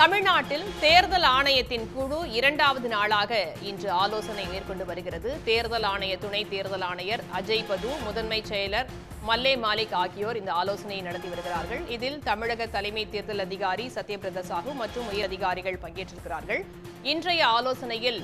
தமிழ்நாட்டில் தேர்தல் ஆணையத்தின் குழு இரண்டாவது நாளாக இன்று ஆலோசனை மேற்கொண்டு வருகிறது. தேர்தல் ஆணைய துணை தேர்தல் ஆணையர் அஜய் பது முதன்மை செயலர் மல்லே மாலிக் ஆகியோர் இந்த ஆலோசனையை நடத்தி வருகிறார்கள். இதில் தமிழக தலைமை தேர்தல் அதிகாரி சத்யபிரத சாஹூ மற்றும் உயர் அதிகாரிகள் பங்கேற்றிருக்கிறார்கள். இன்றைய ஆலோசனையில்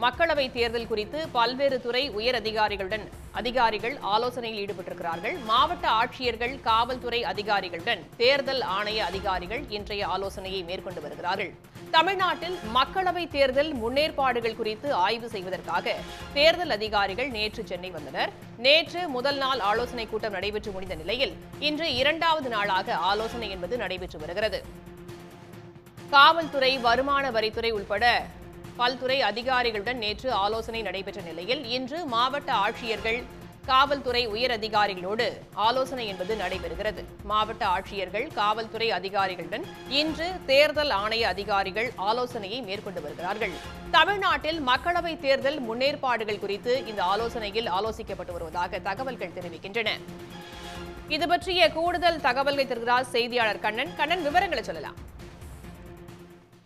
மக்களவை தேர்தல் குறித்து பல்வேறு துறை உயர் அதிகாரிகளுடன் அதிகாரிகள் ஆலோசனையில் ஈடுபட்டிருக்கிறார்கள். மாவட்ட ஆட்சியர்கள் காவல்துறை அதிகாரிகளுடன் தேர்தல் ஆணைய அதிகாரிகள் இன்றைய ஆலோசனையை மேற்கொண்டு வருகிறார்கள். தமிழ்நாட்டில் மக்களவை தேர்தல் முன்னேற்பாடுகள் குறித்து ஆய்வு செய்வதற்காக தேர்தல் அதிகாரிகள் நேற்று சென்னை வந்தனர். நேற்று முதல் நாள் ஆலோசனை கூட்டம் நடைபெற்று முடிந்த நிலையில் இன்று இரண்டாவது நாளாக ஆலோசனை என்பது நடைபெற்று வருகிறது. காவல்துறை வருமான வரித்துறை உள்பட பல்துறை அதிகாரிகளுடன் நேற்று ஆலோசனை நடைபெற்ற நிலையில் இன்று மாவட்ட ஆட்சியர்கள் காவல்துறை உயர் அதிகாரிகளோடு ஆலோசனை என்பது நடைபெறுகிறது. மாவட்ட ஆட்சியர்கள் காவல்துறை அதிகாரிகளுடன் இன்று தேர்தல் ஆணைய அதிகாரிகள் ஆலோசனையை மேற்கொண்டு வருகிறார்கள். தமிழ்நாட்டில் மக்களவை தேர்தல் முன்னேற்பாடுகள் குறித்து இந்த ஆலோசனையில் ஆலோசிக்கப்பட்டு வருவதாக தகவல்கள் தெரிவிக்கின்றன. இது பற்றிய கூடுதல் தகவல்களை தருகிறார் செய்தியாளர் கண்ணன். கண்ணன் விவரங்களை சொல்லலாம்.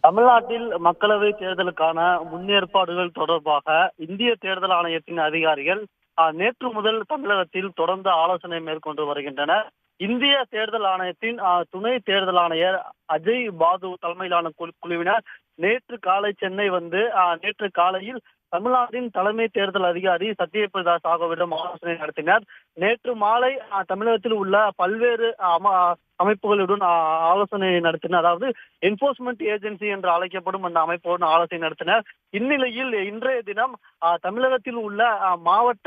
தமிழ்நாட்டில் மக்களவை தேர்தலுக்கான முன்னேற்பாடுகள் தொடர்பாக இந்திய தேர்தல் ஆணையத்தின் அதிகாரிகள் ஆஹ், நேற்று முதல் தமிழகத்தில் தொடர்ந்து ஆலோசனை மேற்கொண்டு வருகின்றனர். இந்திய தேர்தல் ஆணையத்தின் ஆஹ், துணை தேர்தல் ஆணையர் அஜய் பாது தலைமையிலான குழு- குழுவினர் நேற்று காலை சென்னை வந்து நேற்று காலையில் தமிழ்நாட்டின் தலைமை தேர்தல் அதிகாரி சத்யபிரதா சாகுவிடம் ஆலோசனை நடத்தினார். நேற்று மாலை தமிழகத்தில் உள்ள பல்வேறு அம அமைப்புகளுடன் ஆலோசனை நடத்தினர். அதாவது என்போர்ஸ்மெண்ட் ஏஜென்சி என்று அழைக்கப்படும் அந்த அமைப்புடன் ஆலோசனை நடத்தினர். இந்நிலையில் இன்றைய தினம் ஆஹ், தமிழகத்தில் உள்ள மாவட்ட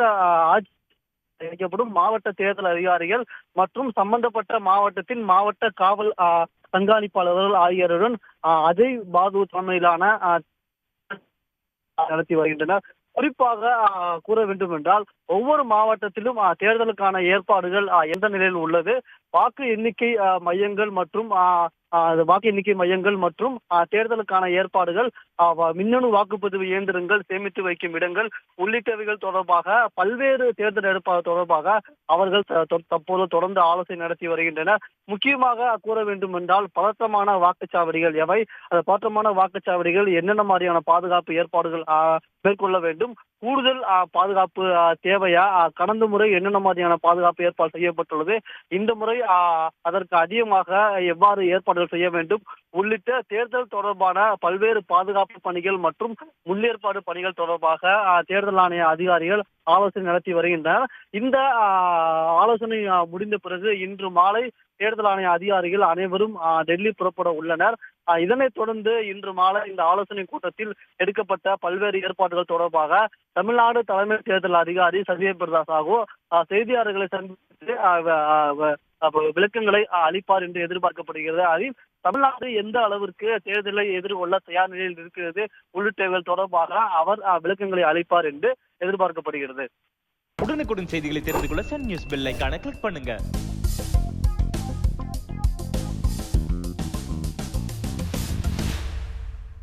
ஆட்சி அழைக்கப்படும் மாவட்ட தேர்தல் அதிகாரிகள் மற்றும் சம்பந்தப்பட்ட மாவட்டத்தின் மாவட்ட காவல் ஆஹ், கண்காணிப்பாளர்கள் ஆகியோருடன் அஜய் பாது தலைமையிலான நடத்தி வருகின்றனர் குறிப்பாக கூற வேண்டும் என்றால் ஒவ்வொரு மாவட்டத்திலும் ஆஹ், தேர்தலுக்கான ஏற்பாடுகள் எந்த நிலையில் உள்ளது? வாக்கு எண்ணிக்கை மையங்கள் மற்றும் ஆஹ், வாக்கு எண்ணிக்கை மையங்கள் மற்றும் தேர்தலுக்கான ஏற்பாடுகள் மின்னணு வாக்குப்பதிவு இயந்திரங்கள் சேமித்து வைக்கும் இடங்கள் உள்ளிட்டவைகள் தொடர்பாக பல்வேறு தேர்தல் ஏற்பாடு தொடர்பாக அவர்கள் தற்போது தொடர்ந்து ஆலோசனை நடத்தி வருகின்றனர். முக்கியமாக கூற வேண்டும் என்றால் பதற்றமான வாக்குச்சாவடிகள் எவை? அந்த பதற்றமான வாக்குச்சாவடிகள் என்னென்ன மாதிரியான பாதுகாப்பு ஏற்பாடுகள் மேற்கொள்ள வேண்டும்? கூடுதல் பாதுகாப்பு தேவையா? கடந்த முறை என்னென்ன மாதிரியான பாதுகாப்பு ஏற்பாடு செய்யப்பட்டுள்ளது? இந்த முறை அதற்கு அதிகமாக எவ்வாறு ஏற்பாடுகள் செய்ய வேண்டும்? உள்ளிட்ட தேர்தல் தொடர்பான பல்வேறு பாதுகாப்பு பணிகள் மற்றும் முன்னேற்பாடு பணிகள் தொடர்பாக தேர்தல் ஆணைய அதிகாரிகள் ஆலோசனை நடத்தி வருகின்றனர் இந்த ஆலோசனை முடிந்த பிறகு இன்று மாலை தேர்தல் ஆணைய அதிகாரிகள் அனைவரும் ஆஹ், டெல்லி புறப்பட உள்ளனர். இதனைத் தொடர்ந்து இன்று மாலை இந்த ஆலோசனை கூட்டத்தில் எடுக்கப்பட்ட பல்வேறு ஏற்பாடுகள் தொடர்பாக தமிழ்நாடு தலைமை தேர்தல் அதிகாரி சத்யபிரதா சாஹூ செய்தியாளர்களை சந்தித்து ஆஹ், விளக்கங்களை அளிப்பார் என்று எதிர்பார்க்கப்படுகிறது. அதில் தமிழ்நாடு எந்த அளவிற்கு தேர்தலை எதிர்கொள்ள தயார் நிலையில் இருக்கிறது உள்ளிட்டவர்கள் தொடர்பாக அவர் விளக்கங்களை அளிப்பார் என்று எதிர்பார்க்கப்படுகிறது. உடனுக்குடன் செய்திகளை தெரிந்து கொள்ள சன் நியூஸ் பெல் ஐகானை கிளிக் பண்ணுங்க.